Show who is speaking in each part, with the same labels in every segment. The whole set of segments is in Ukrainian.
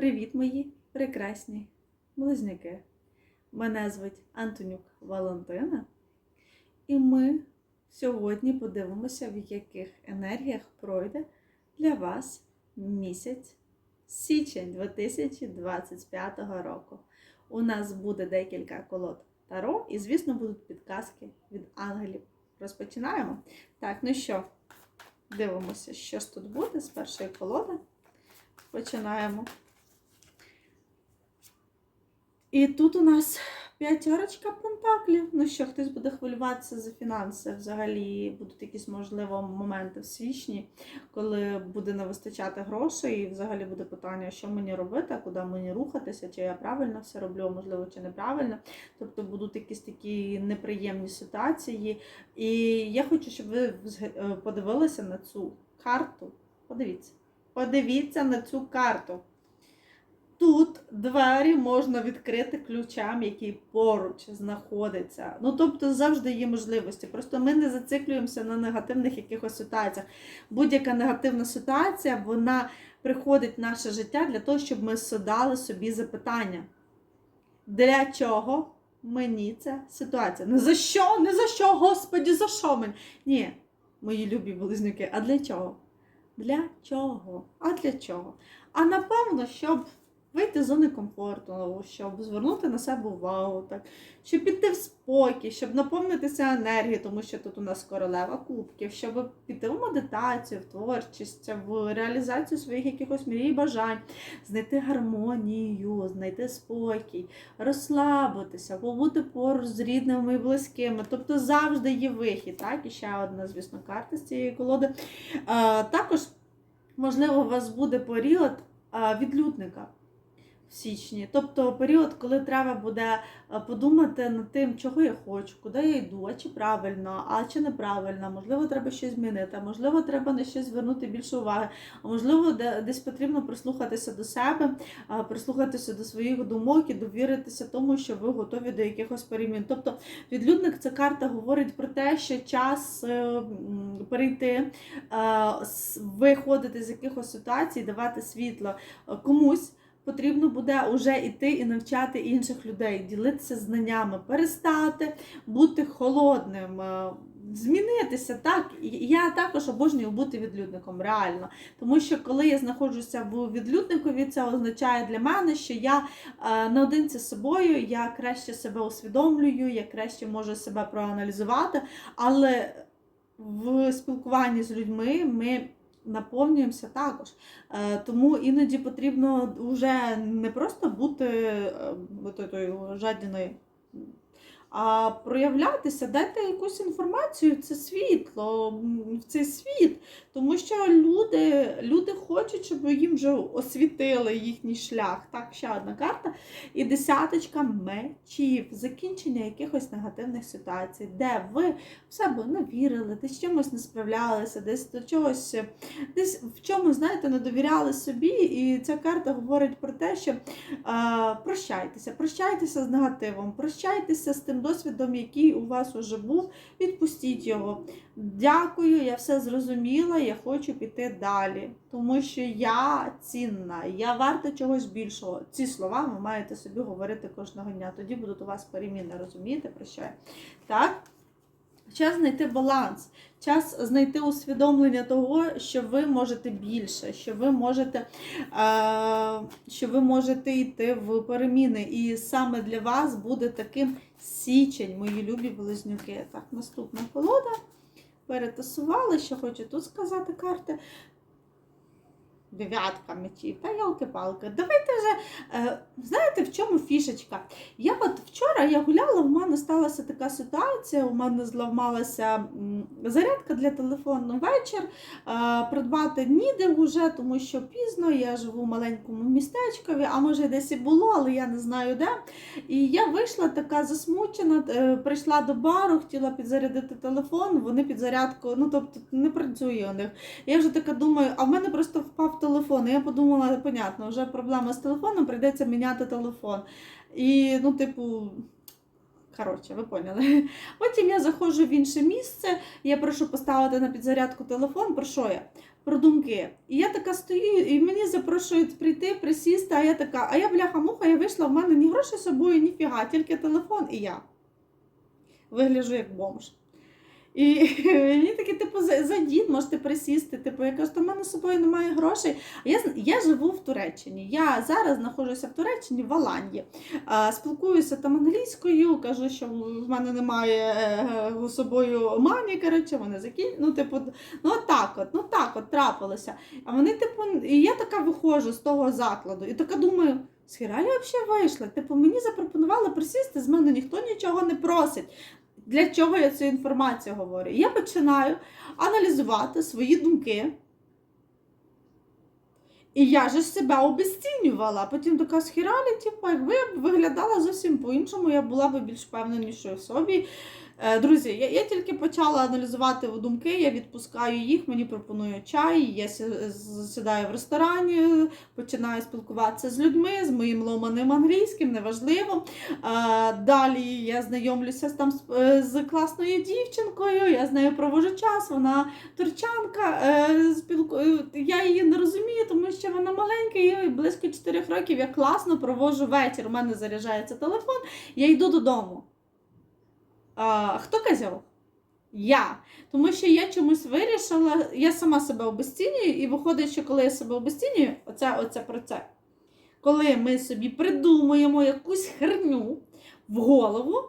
Speaker 1: Привіт, мої прекрасні близнюки. Мене звуть Антонюк Валентина, і ми сьогодні подивимося, в яких енергіях пройде для вас місяць січень 2025 року. У нас буде декілька колод Таро, і, звісно, будуть підказки від ангелів. Розпочинаємо. Так, ну що, дивимося, що ж тут буде з першої колоди. Починаємо. І тут у нас п'ятерочка пентаклів. Ну що, хтось буде хвилюватися за фінанси. Взагалі будуть якісь, можливо, моменти в січні, коли буде не вистачати грошей, і взагалі буде питання, що мені робити, куди мені рухатися, чи я правильно все роблю, можливо, чи неправильно. Тобто будуть якісь такі неприємні ситуації. І я хочу, щоб ви е, подивилися на цю карту. Подивіться. Подивіться на цю карту. Тут двері можна відкрити ключам, який поруч знаходиться. Ну, тобто завжди є можливості. Просто ми не зациклюємося на негативних якихось ситуаціях. Будь-яка негативна ситуація, вона приходить в наше життя для того, щоб ми задали собі запитання. Для чого мені ця ситуація? Не за що, не за що, Господі, за що мені? Ні, мої любі близнюки, а для чого? Для чого? А для чого? А напевно, щоб вийти з зони комфорту, щоб звернути на себе увагу, так, щоб піти в спокій, щоб наповнитися енергією, тому що тут у нас королева кубків, щоб піти в медитацію, в творчість, в реалізацію своїх якихось мрій і бажань, знайти гармонію, знайти спокій, розслабитися, побути поруч з рідними і близькими. Тобто завжди є вихід. Так? І ще одна, звісно, карта з цієї колоди. А, також, можливо, у вас буде період а, відлюдника в січні. Тобто період, коли треба буде подумати над тим, чого я хочу, куди я йду, а чи правильно, а чи неправильно, можливо, треба щось змінити, можливо, треба на щось звернути більше уваги, а можливо, де- десь потрібно прислухатися до себе, прислухатися до своїх думок і довіритися тому, що ви готові до якихось перемін. Тобто відлюдник ця карта говорить про те, що час е, перейти, е, виходити з якихось ситуацій, давати світло е, комусь. Потрібно буде вже йти і навчати інших людей, ділитися знаннями, перестати бути холодним, е, змінитися. Так, я також обожнюю бути відлюдником, реально. Тому що коли я знаходжуся в відлюдникові, це означає для мене, що я е, наодинці з собою, я краще себе усвідомлюю, я краще можу себе проаналізувати, але в спілкуванні з людьми ми наповнюємося також. Е, Тому іноді потрібно вже не просто бути е, жадіною, а проявлятися, дати якусь інформацію це світло, в цей світ. Тому що люди, люди хочуть, щоб їм вже освітили їхній шлях. Так, ще одна карта. І десяточка мечів, закінчення якихось негативних ситуацій, де ви в себе не вірили, десь чимось не справлялися, десь до чогось, десь в чомусь, знаєте, не довіряли собі. І ця карта говорить про те, що е, прощайтеся, прощайтеся з негативом, прощайтеся з тим досвідом, який у вас уже був, відпустіть його. Дякую, я все зрозуміла, я хочу піти далі, тому що я цінна, я варта чогось більшого. Ці слова ви маєте собі говорити кожного дня. Тоді будуть у вас переміни, розумієте, про що я? Так? Час знайти баланс, час знайти усвідомлення того, що ви можете більше, що ви можете, що ви можете йти в переміни. І саме для вас буде таким січень, мої любі близнюки. Так, наступна колода. Перетасували, що хочу тут сказати карти. Дев'ятка мечів, та ялки-палки. Давайте вже, е, знаєте, в чому фішечка? Я от вчора я гуляла, у мене сталася така ситуація, у мене зламалася зарядка для телефону вечір. Е, придбати ніде вже, тому що пізно, я живу в маленькому містечкові, а може десь і було, але я не знаю де. І я вийшла така засмучена, е, прийшла до бару, хотіла підзарядити телефон, вони підзарядку, ну тобто не працює у них. Я вже така думаю, а в мене просто впав телефон. І я подумала, понятно, вже проблема з телефоном, прийдеться міняти телефон. І, ну, типу. Коротше, ви поняли. Потім я заходжу в інше місце, я прошу поставити на підзарядку телефон. Про що я? про думки. І я така стою, і мені запрошують прийти, присісти, а я така, а я бляха-муха, я вийшла, в мене ні грошей з собою, ні фіга, тільки телефон і я. Вигляжу як бомж. І мені таке, типу, «За- зайдіть, можете присісти. Типу, я кажу, то в мене з собою немає грошей. Я, я живу в Туреччині. Я зараз знаходжуся в Туреччині, в Аланії. Спілкуюся там англійською, кажу, що в мене немає е, з собою мані, коротше, вони закінчили. Ну, типу, ну так от, ну так от трапилося. А вони, типу, і я така виходжу з того закладу, і така думаю. З хіра я взагалі вийшла? Типу, мені запропонували присісти, з мене ніхто нічого не просить. Для чого я цю інформацію говорю? Я починаю аналізувати свої думки. І я ж себе обесцінювала. Потім така схіралі, типу, якби я б виглядала зовсім по-іншому, я була б більш впевненішою собі. Е, Друзі, я, я тільки почала аналізувати думки, я відпускаю їх, мені пропонують чай, я сідаю в ресторані, починаю спілкуватися з людьми, з моїм ломаним англійським, неважливо. Е, Далі я знайомлюся там, з- е, з класною дівчинкою, я з нею провожу час, вона турчанка. Я її не розумію, тому що вона маленька, і близько 4 років я класно провожу вечір. У мене заряджається телефон, я йду додому. А, хто казав? Я. Тому що я чомусь вирішила, я сама себе обесцінюю, і виходить, що коли я себе обесцінюю, оце, оце про це. Коли ми собі придумуємо якусь херню в голову,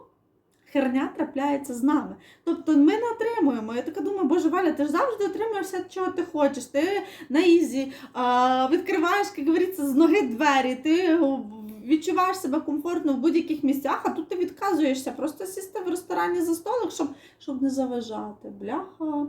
Speaker 1: херня трапляється з нами. Тобто ми не отримуємо. Я така думаю, боже Валя, ти ж завжди отримуєш, чого ти хочеш. Ти на ізі відкриваєш, як говориться, з ноги двері, ти відчуваєш себе комфортно в будь-яких місцях, а тут ти відказуєшся просто сісти в ресторані за столик, щоб, щоб не заважати. Бляха.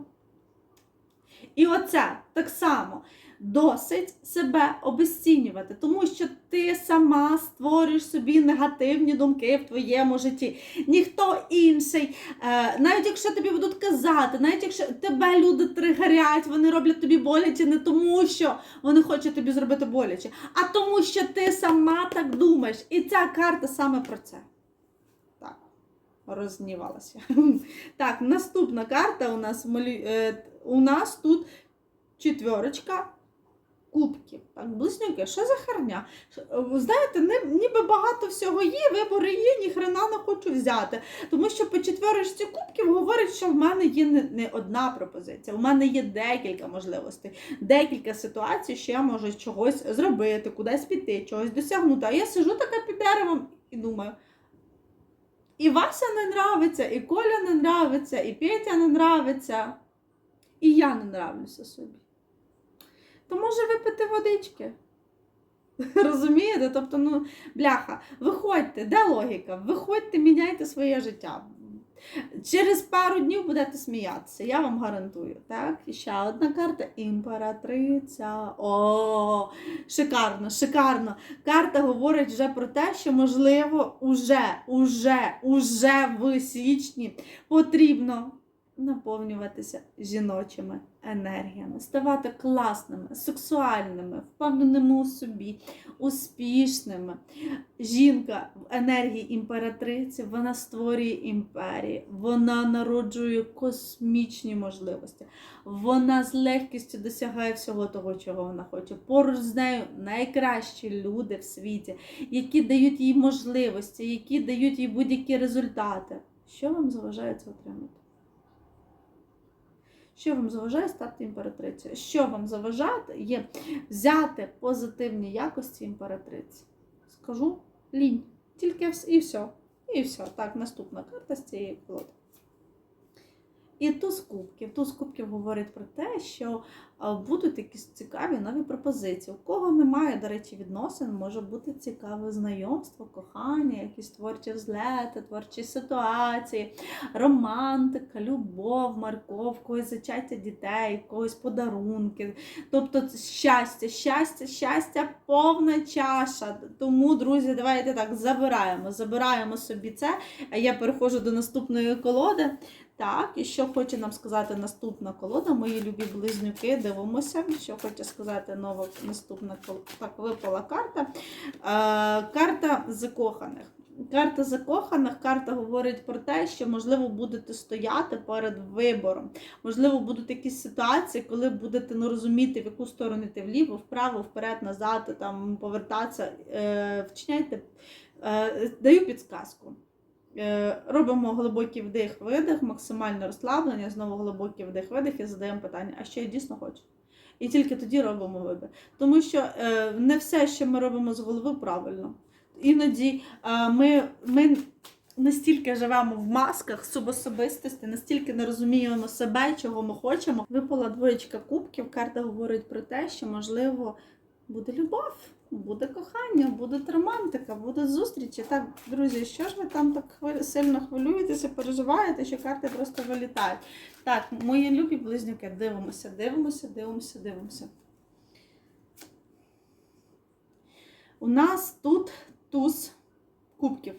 Speaker 1: І оце так само досить себе обесцінювати, тому що ти сама створюєш собі негативні думки в твоєму житті. Ніхто інший, е, навіть якщо тобі будуть казати, навіть якщо тебе люди тригерять, вони роблять тобі боляче не тому, що вони хочуть тобі зробити боляче, а тому, що ти сама так думаєш. І ця карта саме про це. Рознівалася. Так, наступна карта у нас е, у нас тут четверочка кубків. Так, близнюки, що за херня? Е, знаєте, ніби багато всього є, вибори є, ніхрена не хочу взяти. Тому що по четверочці кубків говорить, що в мене є не, не одна пропозиція, у мене є декілька можливостей, декілька ситуацій, що я можу чогось зробити, кудись піти, чогось досягнути. А я сижу така під деревом і думаю. І Вася не нравиться, і Коля не нравиться, і Петя не нравиться, і я не нравлюся собі. То може випити водички? Розумієте? Тобто, ну, бляха, виходьте, де логіка? Виходьте, міняйте своє життя. Через пару днів будете сміятися, я вам гарантую. Так, і ще одна карта імператриця. О, шикарно, шикарно. Карта говорить вже про те, що можливо, уже, уже, уже в січні потрібно наповнюватися жіночими енергіями, ставати класними, сексуальними, впевненими у собі, успішними. Жінка в енергії імператриці, вона створює імперії, вона народжує космічні можливості. Вона з легкістю досягає всього того, чого вона хоче. Поруч з нею найкращі люди в світі, які дають їй можливості, які дають їй будь-які результати. Що вам заважає це отримати? Що вам заважає стати імператрицею? Що вам заважає є взяти позитивні якості імператриці? Скажу лінь. Тільки і все. І все. Так, наступна карта з цієї колоди. І туз кубків. Туз кубків говорить про те, що будуть якісь цікаві нові пропозиції. У кого немає, до речі, відносин, може бути цікаве знайомство, кохання, якісь творчі взлети, творчі ситуації, романтика, любов, морков, зачаття дітей, когось подарунки. Тобто щастя, щастя, щастя, повна чаша. Тому, друзі, давайте так забираємо. Забираємо собі це. А я переходжу до наступної колоди. Так, і що хоче нам сказати наступна колода, мої любі близнюки, дивимося, що хоче сказати нова наступна колода. Так, випала карта. Е, карта закоханих. Карта закоханих, карта говорить про те, що можливо будете стояти перед вибором. Можливо, будуть якісь ситуації, коли будете не розуміти, в яку сторону йти вліво, вправо, вперед, назад, там повертатися. Е, вчиняйте, е, даю підсказку. Е, робимо глибокий вдих, видих, максимальне розслаблення, знову глибокий вдих, видих і задаємо питання, а що я дійсно хочу? І тільки тоді робимо вибір. Тому що е, не все, що ми робимо з голови, правильно. Іноді е, ми, ми настільки живемо в масках субособистості, настільки не розуміємо себе, чого ми хочемо. Випала двоєчка кубків. Карта говорить про те, що можливо буде любов, буде кохання, буде романтика, буде зустрічі. Так, друзі, що ж ви там так сильно хвилюєтеся, переживаєте, що карти просто вилітають? Так, мої любі близнюки, дивимося, дивимося, дивимося, дивимося. У нас тут туз кубків.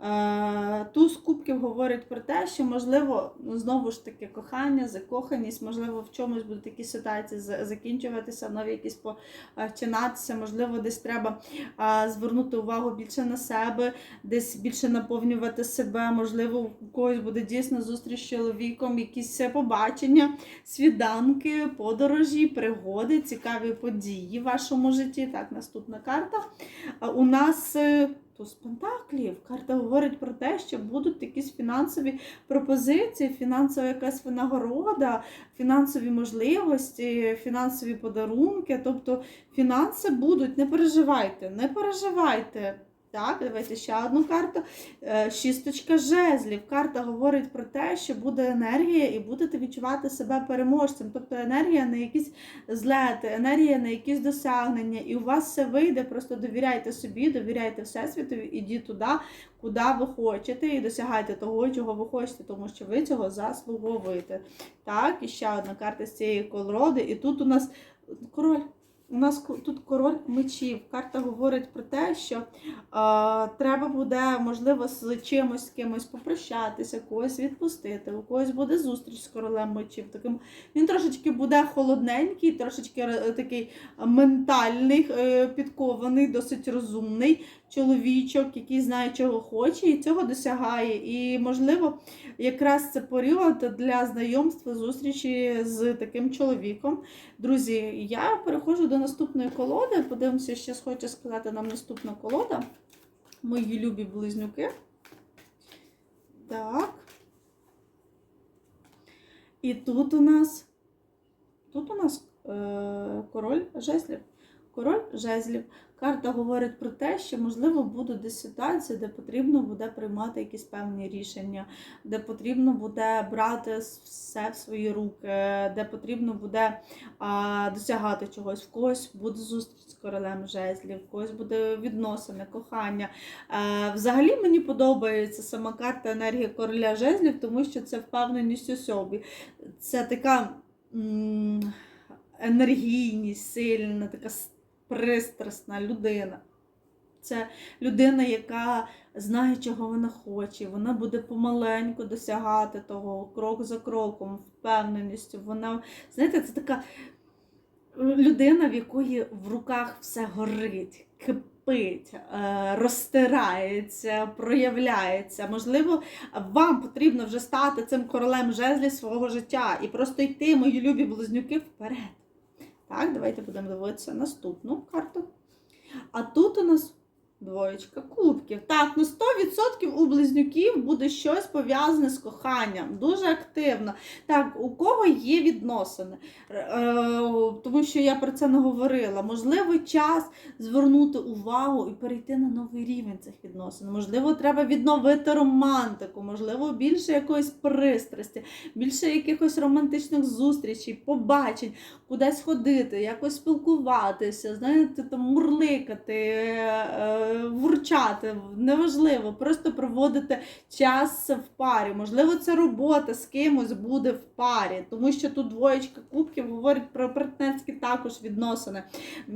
Speaker 1: Е, Туз кубків говорить про те, що можливо, ну, знову ж таки, кохання, закоханість, можливо, в чомусь будуть якісь ситуації закінчуватися, нові якісь починатися, можливо, десь треба а, звернути увагу більше на себе, десь більше наповнювати себе, можливо, у когось буде дійсно зустріч з чоловіком, якісь побачення, свіданки, подорожі, пригоди, цікаві події в вашому житті. Так, наступна карта. У нас е, туз пентаклів. Карта говорить про те, що будуть якісь фінансові пропозиції, фінансова якась винагорода, фінансові можливості, фінансові подарунки. Тобто фінанси будуть, не переживайте, не переживайте. Так, давайте ще одну карту. Е, Шісточка жезлів. Карта говорить про те, що буде енергія і будете відчувати себе переможцем. Тобто енергія на якісь злети, енергія на якісь досягнення. І у вас все вийде. Просто довіряйте собі, довіряйте Всесвіту, ідіть туди, куди ви хочете, і досягайте того, чого ви хочете, тому що ви цього заслуговуєте. Так, і ще одна карта з цієї колоди. І тут у нас король. У нас тут король мечів. Карта говорить про те, що е, треба буде, можливо, з чимось з кимось попрощатися, когось відпустити. У когось буде зустріч з королем мечів. Таким він трошечки буде холодненький, трошечки е, такий ментальний, е, підкований, досить розумний чоловічок, який знає, чого хоче, і цього досягає. І, можливо, якраз це період для знайомства, зустрічі з таким чоловіком. Друзі, я переходжу до наступної колоди. Подивимося, що хоче сказати нам наступна колода. Мої любі близнюки. Так. І тут у нас. Тут у нас е, король жезлів. Король жезлів. Карта говорить про те, що можливо будуть десь ситуації, де потрібно буде приймати якісь певні рішення, де потрібно буде брати все в свої руки, де потрібно буде а, досягати чогось. В когось буде зустріч з королем жезлів, в когось буде відносини, кохання. Е, взагалі мені подобається сама карта енергії короля жезлів, тому що це впевненість у собі. Це така енергійність, сильна, така пристрасна людина. Це людина, яка знає, чого вона хоче. Вона буде помаленьку досягати того, крок за кроком, впевненістю. Вона, знаєте, це така людина, в якої в руках все горить, кипить, е, розтирається, проявляється. Можливо, вам потрібно вже стати цим королем жезлів свого життя і просто йти, мої любі близнюки, вперед. Так, давайте будемо дивитися наступну карту. А тут у нас двоєчка кубків. Так, ну 100% у близнюків буде щось пов'язане з коханням. Дуже активно. Так, у кого є відносини? Е, тому що я про це не говорила. Можливо, час звернути увагу і перейти на новий рівень цих відносин. Можливо, треба відновити романтику, можливо, більше якоїсь пристрасті, більше якихось романтичних зустрічей, побачень, кудись ходити, якось спілкуватися, знаєте, там мурликати, е, вурчати, неважливо, просто проводити час в парі. Можливо, це робота з кимось буде в парі, тому що тут двоєчка кубків говорить про партнерські також відносини.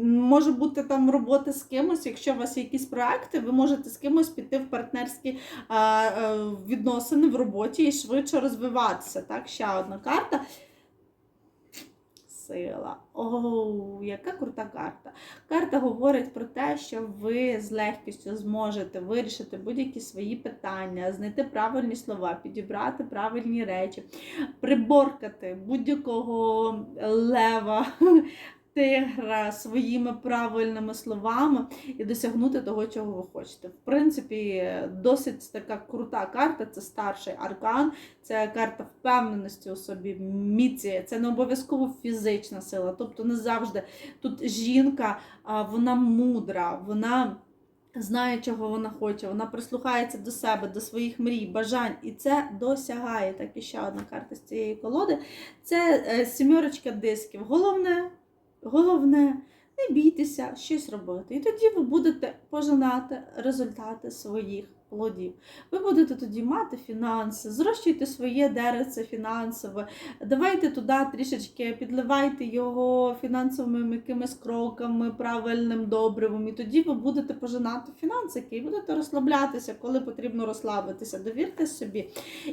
Speaker 1: Може бути там робота з кимось, якщо у вас є якісь проекти, ви можете з кимось піти в партнерські е, е, відносини в роботі і швидше розвиватися. Так, ще одна карта. Сила. Оу, яка крута карта. Карта говорить про те, що ви з легкістю зможете вирішити будь-які свої питання, знайти правильні слова, підібрати правильні речі, приборкати будь-якого лева. Тигра своїми правильними словами і досягнути того, чого ви хочете. В принципі, досить така крута карта. Це старший аркан, це карта впевненості у собі, міці, це не обов'язково фізична сила. Тобто не завжди тут жінка, вона мудра, вона. Знає, чого вона хоче, вона прислухається до себе, до своїх мрій, бажань, і це досягає. Так і ще одна карта з цієї колоди. Це е, сімерочка дисків. Головне, головне, не бійтеся щось робити. І тоді ви будете пожинати результати своїх плодів. Ви будете тоді мати фінанси, зрощуйте своє дереце фінансове, давайте туди трішечки, підливайте його фінансовими якимись кроками, правильним добривом, і тоді ви будете пожинати фінансики і будете розслаблятися, коли потрібно розслабитися. Довірте собі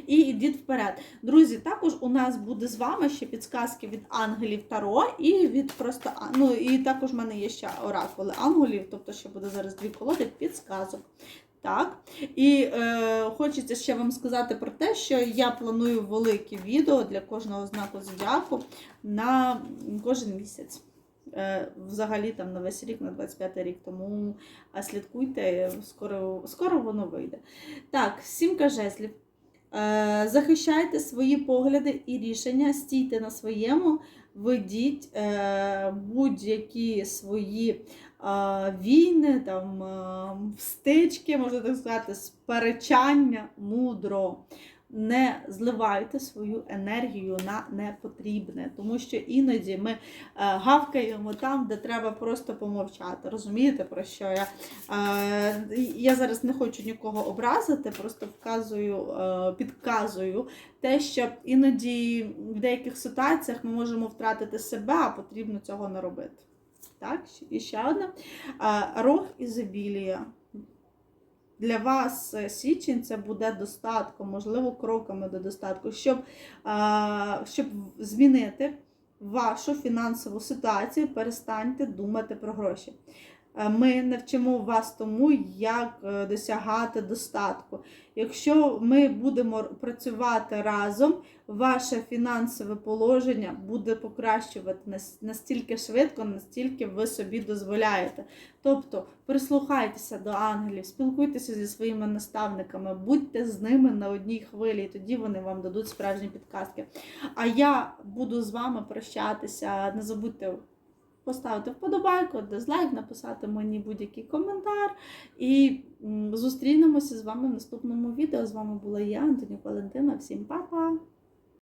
Speaker 1: і йдіть вперед. Друзі, також у нас буде з вами ще підсказки від ангелів Таро і від просто ну і також в мене є ще оракули ангелів, тобто ще буде зараз дві колоди підсказок. Так, і е, хочеться ще вам сказати про те, що я планую велике відео для кожного знаку зодіаку на кожен місяць. Е, взагалі там на весь рік, на 25 рік. Тому слідкуйте, скоро, скоро воно вийде. Так, сімка жезлів. Е, захищайте свої погляди і рішення, стійте на своєму, ведіть е, будь-які свої війни, там, е, стички, можна так сказати, сперечання мудро. Не зливайте свою енергію на непотрібне, тому що іноді ми е, гавкаємо там, де треба просто помовчати. Розумієте, про що я? Е, я зараз не хочу нікого образити, просто вказую, е, підказую те, що іноді в деяких ситуаціях ми можемо втратити себе, а потрібно цього не робити. Так, і ще одна. Рог ізобілія. Для вас е, січень це буде достатком, можливо, кроками до достатку, щоб, щоб змінити вашу фінансову ситуацію, перестаньте думати про гроші. Е, Ми навчимо вас тому, як е, досягати достатку. Якщо ми будемо працювати разом, ваше фінансове положення буде покращувати настільки швидко, настільки ви собі дозволяєте. Тобто прислухайтеся до ангелів, спілкуйтеся зі своїми наставниками, будьте з ними на одній хвилі, і тоді вони вам дадуть справжні підказки. А я буду з вами прощатися. Не забудьте поставити вподобайку, дизлайк, написати мені будь-який коментар. І зустрінемося з вами в наступному відео. З вами була я, Антонік Валентина. Всім па-па!